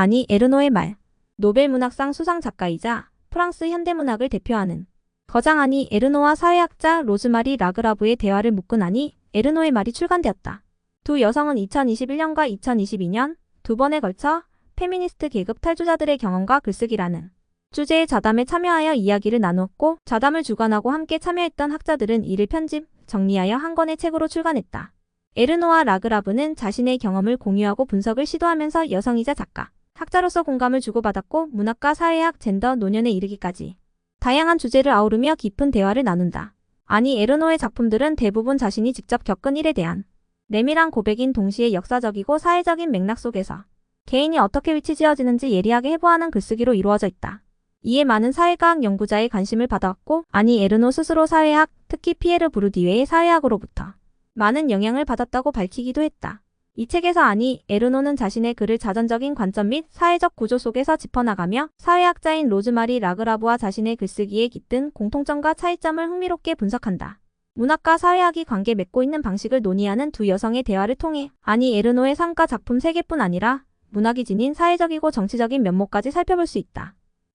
아니 에르노의 말. 노벨문학상 수상 작가이자 프랑스 현대문학을 대표하는 거장 아니 에르노와 사회학자 로즈마리 라그라브의 대화를 묶은 아니 에르노의 말이 출간되었다. 두 여성은 2021년과 2022년 두 번에 걸쳐 페미니스트 계급 탈주자들의 경험과 글쓰기라는 주제의 자담에 참여하여 이야기를 나누었고 자담을 주관하고 함께 참여했던 학자들은 이를 편집, 정리하여 한 권의 책으로 출간했다. 에르노와 라그라브는 자신의 경험을 공유하고 분석을 시도하면서 여성이자 작가, 학자로서 공감을 주고받았고 문학과 사회학, 젠더, 노년에 이르기까지 다양한 주제를 아우르며 깊은 대화를 나눈다. 아니 에르노의 작품들은 대부분 자신이 직접 겪은 일에 대한 내밀한 고백인 동시에 역사적이고 사회적인 맥락 속에서 개인이 어떻게 위치지어지는지 예리하게 해부하는 글쓰기로 이루어져 있다. 이에 많은 사회과학 연구자의 관심을 받아왔고 아니 에르노 스스로 사회학, 특히 피에르 부르디웨의 사회학으로부터 많은 영향을 받았다고 밝히기도 했다. 이 책에서 아니 에르노는 자신의 글을 자전적인 관점 및 사회적 구조 속에서 짚어나가며 사회학자인 로즈마리 라그라브와 자신의 글쓰기에 깃든 공통점과 차이점을 흥미롭게 분석한다. 문학과 사회학이 관계 맺고 있는 방식을 논의하는 두 여성의 대화를 통해 아니 에르노의 삶과 작품 세계뿐 아니라 문학이 지닌 사회적이고 정치적인 면모까지 살펴볼 수 있다.